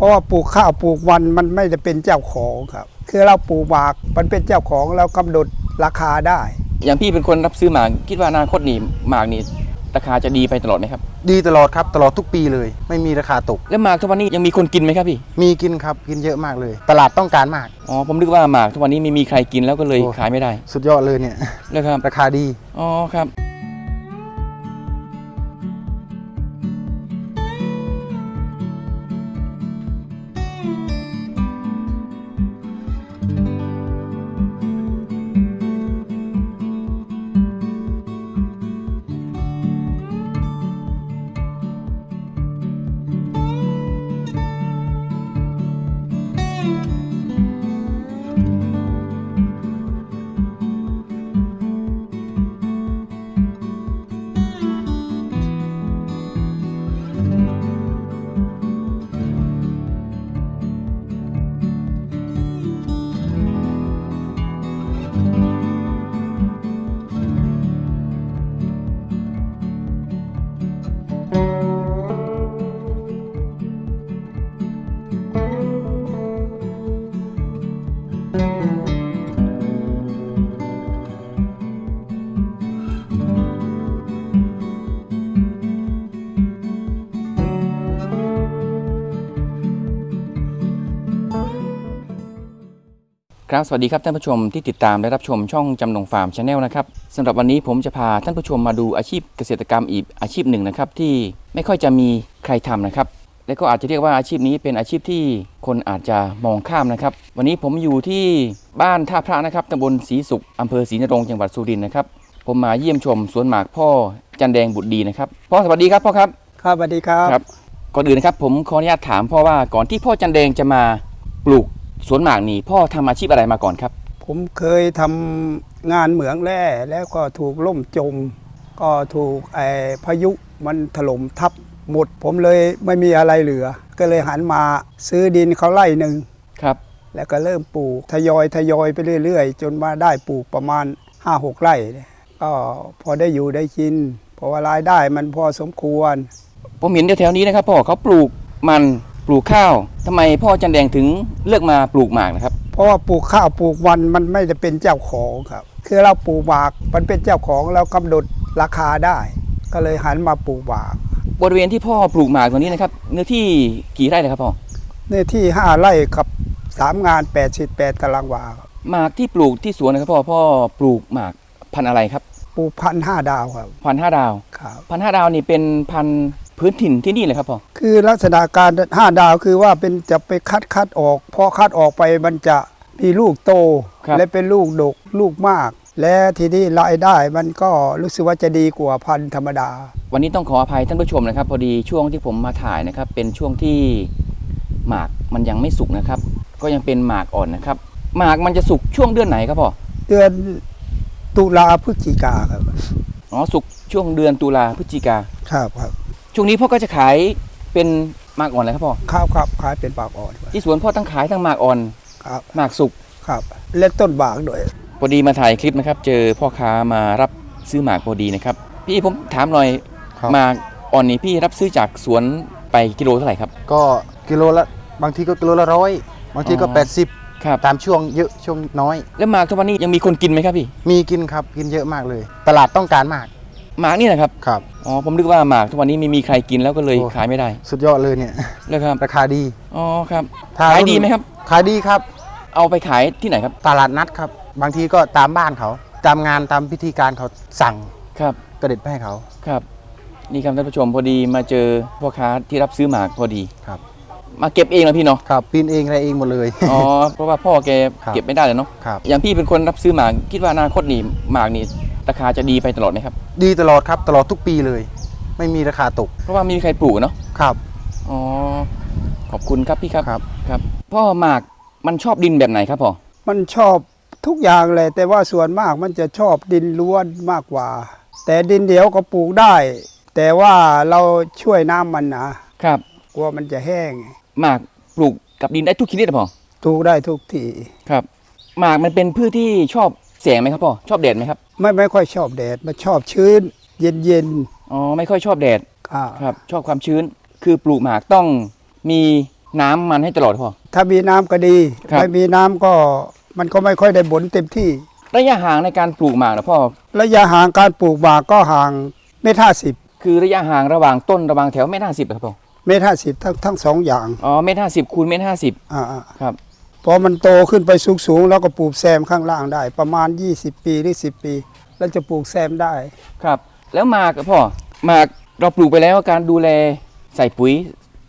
เพราะว่าปลูกข้าวปลูกมันมันไม่ได้เป็นเจ้าของครับ คือเราปลูกหมากมันเป็นเจ้าของเรากำหนดราคาได้ อย่างพี่เป็นคนรับซื้อหมากคิดว่าอนาคตนี่หมากนี่ราคาจะดีไปตลอดไหมครับ ดีตลอดครับตลอดทุกปีเลย ไม่มีราคาตก แล้วหมากทุกวันนี้ยังมีคนกินไหมครับพี่ มีกินครับกินเยอะมากเลย ตลาดต้องการมาก อ๋อผมนึกว่าหมากทุกวันนี้ไม่มีใครกินแล้วก็เลยโอ้ ขายไม่ได้ สุดยอดเลยเนี่ยแล้วครับ ราคาดี อ๋อครับ ครับ สวัสดีครับท่านผู้ชมที่ติดตามและรับชมช่องจำนงฟาร์มชาแนลนะครับสำหรับวันนี้ผมจะพาท่านผู้ชมมาดูอาชีพเกษตรกรรมอีกอาชีพหนึ่งนะครับที่ไม่ค่อยจะมีใครทำนะครับ และก็อาจจะเรียกว่าอาชีพนี้เป็นอาชีพที่คนอาจจะมองข้ามนะครับ วันนี้ผมอยู่ที่บ้านท่าพระนะครับตำบลศรีสุขอำเภอศรีนรงจังหวัดสุรินทร์นะครับ ผมมาเยี่ยมชมสวนหมากพ่อจันแดงบุตรดีนะครับพ่อสวัสดีครับพ่อครับครับสวัสดีครับครับก่อนอื่นนะครับผมขออนุญาตถามพ่อว่าก่อนที่พ่อจันแดงจะมาปลูก สวนหมากนี่พ่อทำอาชีพอะไรมาก่อนครับ ผมเคยทำงานเหมืองแร่แล้วก็ถูกล่มจม ก็ถูกไอ้พายุมันถล่มทับหมด ผมเลยไม่มีอะไรเหลือ ก็เลยหันมาซื้อดินเขาไร่หนึ่งครับ แล้วก็เริ่มปลูกทยอยทยอยไปเรื่อย ๆ จนมาได้ปลูกประมาณ 5-6 ไร่เนี่ยก็พอได้อยู่ได้กินเพราะว่ารายได้มันพอสมควร ผมเห็นแถวๆนี้นะครับพ่อเขาปลูกมัน ปลูกข้าวทำไมพ่อจันแดงถึงเลือกมาปลูกหมากนะครับ เพราะว่าปลูกข้าวปลูกมันมันไม่ได้เป็นเจ้าของครับ คือเราปลูกหมากมันเป็นเจ้าของเรากำหนดราคาได้ ก็เลยหันมาปลูกหมาก บริเวณที่พ่อปลูกหมากตรงนี้นะครับเนื้อที่กี่ไร่เลยครับพ่อเนื้อที่ 5 ไร่กับ 3 งาน 88 ตารางวาครับหมากที่ปลูกที่สวนนะครับพ่อพ่อปลูกหมากพันธุ์อะไรครับ ปลูกพันห้าดาวครับพันธุ์ห้าดาวครับพันธุ์ห้าดาวนี่เป็นพันธุ์ พื้นถิ่นที่นี่เลยครับพ่อคือลักษณะการ 5 ดาวคือว่าเป็นจะไปคัดคัดออกพอคัดออกไปมันจะมีลูกโตและเป็นลูกดกลูกมาก และทีนี้รายได้มันก็รู้สึกว่าจะดีกว่าพันธุ์ธรรมดา วันนี้ต้องขออภัยท่านผู้ชมนะครับ พอดีช่วงที่ผมมาถ่ายนะครับ เป็นช่วงที่หมากมันยังไม่สุกนะครับ ก็ยังเป็นหมากอ่อนนะครับ หมากมันจะสุกช่วงเดือนไหนครับพ่อเดือนตุลาพฤศจิกาครับอ๋อสุกช่วงเดือนตุลาพฤศจิกาครับครับ ช่วงนี้พ่อก็จะขายเป็นหมากอ่อนเลยครับพ่อข้าวครับขายเป็นปากอ่อนครับที่สวนพ่อตั้งขายทั้งหมากอ่อนครับหมากสุกครับเล็กต้นบากด้วยพอดีมาถ่ายคลิปนะครับ เจอพ่อค้ามารับซื้อหมากพอดีนะครับ พี่ผมถามหน่อยครับหมากอ่อนนี่พี่รับซื้อจากสวนไปกิโลเท่าไหร่ครับ ก็กิโลละบางทีก็กิโลละร้อยบางทีก็อ๋อ80ครับตามช่วงเยอะช่วงน้อย แล้วหมากทุกวันนี้ยังมีคนกินไหมครับพี่ มีกินครับกินเยอะมากเลย ตลาดต้องการมาก หมากนี่นะครับครับ อ๋อผมนึกว่าหมากทุกวันนี้ไม่มีใครกินแล้วก็เลยโอ้ ขายไม่ได้สุดยอดเลยเนี่ยแล้วครับราคาดีอ๋อครับถ้ขายดีไหมครับ ขายดีครับ เอาไปขายที่ไหนครับตลาดนัดครับ บางทีก็ตามบ้านเขา ตามงานตามพิธีการเขาสั่งครับกระเด็ดไปให้เขาครับ นี่ครับท่านผู้ชมพอดีมาเจอพ่อค้าที่รับซื้อหมากพอดี ครับ มาเก็บเองนะพี่เนาะครับปีนเองอะไรเองหมดเลย อ๋อ เพราะว่าพ่อแกครับ เก็บไม่ได้เลยเนาะครับ อย่างพี่เป็นคนรับซื้อหมากคิดว่าอนาคตนี่หมากนี่ ราคาจะดีไปตลอดไหมครับ ดีตลอดครับตลอดทุกปีเลย ไม่มีราคาตกเพราะว่าไม่มีใครปลูกเนาะครับ อ๋อขอบคุณครับพี่ครับครับ ครับพ่อหมากมันชอบดินแบบไหนครับพ่อมันชอบทุกอย่างเลย แต่ว่าส่วนมากมันจะชอบดินล้วนมากกว่า แต่ดินเดียวก็ปลูกได้ แต่ว่าเราช่วยน้ำมันนะครับกลัวมันจะแห้งหมากปลูกกับดินได้ทุกชนิดเหรอพ่อปลูกได้ทุกที ครับหมากมันเป็นพืชที่ชอบ แสงไหมครับพ่อชอบแดดไหมครับไม่ไม่ค่อยชอบแดดมันชอบชื้น เย็นเย็นอ๋อไม่ค่อยชอบแดดๆอ่าครับ ชอบความชื้น คือปลูกหมากต้องมีน้ำมันให้ตลอดพ่อถ้ามีน้ำก็ดีครับไม่มีน้ำก็มันก็ไม่ค่อยได้ผลเต็มที่ ระยะห่างในการปลูกหมากนะพ่อระยะห่างการปลูกหมากก็ห่างเมตรห้าสิบคือระยะห่างระหว่างต้นระหว่างแถวเมตรห้าสิบครับพ่อเมตรห้าสิบทั้งทั้งสองอย่างอ๋อเมตรห้าสิบคูณเมตรห้าสิบอ่าๆครับ พอมันโตขึ้นไปสูงๆแล้วก็ปลูกแซมข้างล่างได้ ประมาณ 20 ปีหรือ 10 ปี แล้วจะปลูกแซมได้ ครับ แล้วหมากอะพ่อหมากเราปลูกไปแล้วการดูแลใส่ปุ๋ย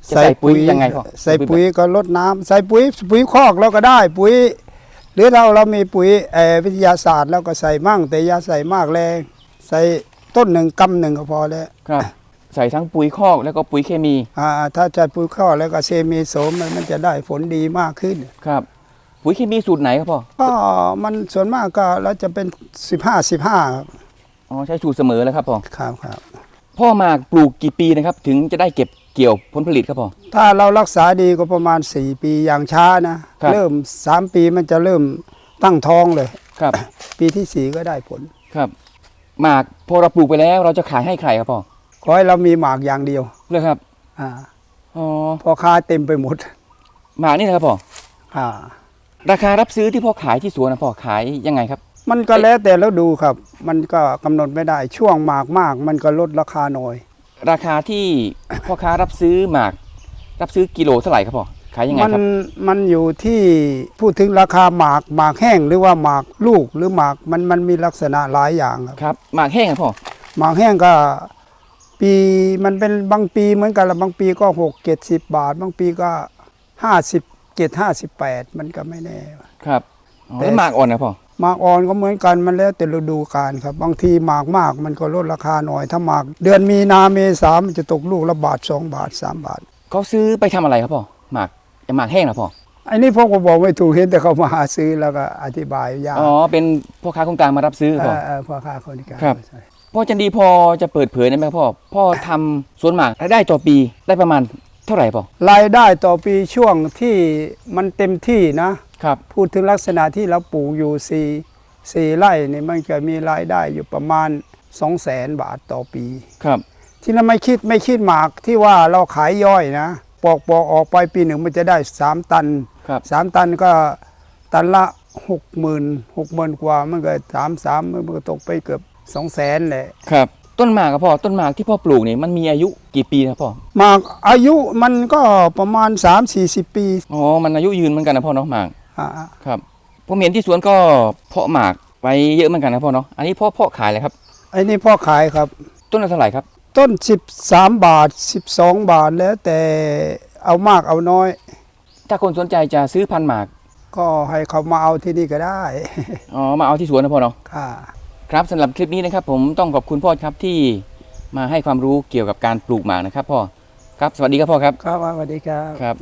จะใส่ปุ๋ยยังไงพ่อใส่ปุ๋ยก็ลดน้ำใส่ปุ๋ยปุ๋ยคอกเราก็ได้ ปุ๋ย หรือเราเรามีปุ๋ยเอ่อวิทยาศาสตร์แล้วก็ใส่มั่ง แต่อย่าใส่มากแรง ใส่ต้นหนึ่งกำหนึ่งก็พอแล้ว ครับ ใส่ทั้งปุ๋ยคอกแล้วก็ปุ๋ยเคมี อ่าถ้าใช้ปุ๋ยคอกแล้วก็เซมีโสมมันมันจะได้ผลดีมากขึ้น ครับ ปุ๋ยเคมีสูตรไหนครับพ่อ ก็มันส่วนมากก็เราจะเป็น 15 15ครับอ๋อใช้สูตรเสมอแล้วครับพ่อ ครับครับ พ่อหมากปลูกกี่ปีนะครับ ถึงจะได้เก็บเกี่ยวผลผลิตครับพ่อ ถ้าเรารักษาดีก็ประมาณ 4 ปีอย่างช้านะ ครับ เริ่ม 3 ปีมันจะเริ่มตั้งท้องเลย ครับ ปีที่4 ก็ได้ผล ครับ หมากพอเราปลูกไปแล้วเราจะขายให้ใครครับพ่อ ขอให้เรามีหมากอย่างเดียวเลือกครับ อ่าอ๋อพอค้าเต็มไปหมด หมากนี่นะครับพ่ออ่า ราคารับซื้อที่พ่อขายที่สวนนะพ่อขายยังไงครับ มันก็แล้วแต่แล้วดูครับ มันก็กำหนดไม่ได้ช่วงหมากมาก มันก็ลดราคาหน่อย ราคาที่พ่อค้ารับซื้อหมาก รับซื้อกิโลเท่าไหร่ครับพ่อขายยังไงมันครับมันอยู่ที่พูดถึงราคาหมากหมากแห้งหรือว่าหมากลูกหรือหมากมันมันมีลักษณะหลายอย่างครับครับหมากแห้งครับพ่อหมากแห้งก็ ปีมันเป็นบางปีเหมือนกันละบางปีก็หกเจ็ดสิบบาท บางปีก็ห้าสิบเจ็ดห้าสิบแปดมันก็ไม่แน่ ครับอ๋อแต่ แล้วหมากอ่อนนะพ่อหมากอ่อนก็เหมือนกันมันแล้วแต่ฤดูกาลครับ บางทีหมากมากมันก็ลดราคาหน่อย ถ้าหมาก เดือนมีนาเมษามันจะตกลูกละบาทสองบาทสามบาท เขาซื้อไปทำอะไรครับพ่อหมากหมากแห้งนะพ่ออันนี้ผมก็บอกไม่ถูกเห็นแต่เขามาหาซื้อแล้วก็อธิบายยากอ๋อเป็นพ่อค้าคนกลางมารับซื้อเอพ่ออเออพ่อค้าคนกลางครับใช่ พ่อจันดีพอจะเปิดเผยได้ไหมครับพ่อ พ่อทำสวนหมากรายได้ต่อปีได้ประมาณเท่าไหร่พ่อรายได้ต่อปีช่วงที่มันเต็มที่นะ ครับ พูดถึงลักษณะที่เราปลูกอยู่สี่สี่ไร่นี่มันจะมีรายได้อยู่ประมาณ 2 0 0แสนบาทต่อปี ครับ ที่เราไม่คิดไม่คิดหมากที่ว่าเราขายย่อยนะ ปอกปอกออกไปปีหนึ่งมันจะได้ 3 ตัน ครับ 3 ตันก็ตันละ 6 0 0 0 0 6 0 0 0กว่า มันก็สามสามมันก็ตกไปเกือบ 2 0 0แสนแหละครับ ต้นหมากครับพ่อต้นหมากที่พ่อปลูกนี่มันมีอายุกี่ปีครับพ่อหมากอายุมันก็ประมาณ 3-40 ปีอ๋อมันอายุยืนเหมือนกันนะพ่อเนาะหมากอ่าครับผมเห็นที่สวนก็เพาะหมากไว้เยอะเหมือนกันนะพ่อเนาะอันนี้พ่อเพาะขายเลยครับไอ้นี่พ่อขายครับ ต้นละเท่าไหร่ครับ ต้น 13 บาท 12 บาทแล้วแต่เอามากเอาน้อย ถ้าคนสนใจจะซื้อพันธุ์หมาก ก็ให้เขามาเอาที่นี่ก็ได้ อ๋อ มาเอาที่สวนนะพ่อเนาะค่ะ ครับสำหรับคลิปนี้นะครับ ผมต้องขอบคุณพ่อครับที่มาให้ความรู้เกี่ยวกับการปลูกหมากนะครับพ่อครับสวัสดีครับพ่อครับ ครับสวัสดีครับ ครับ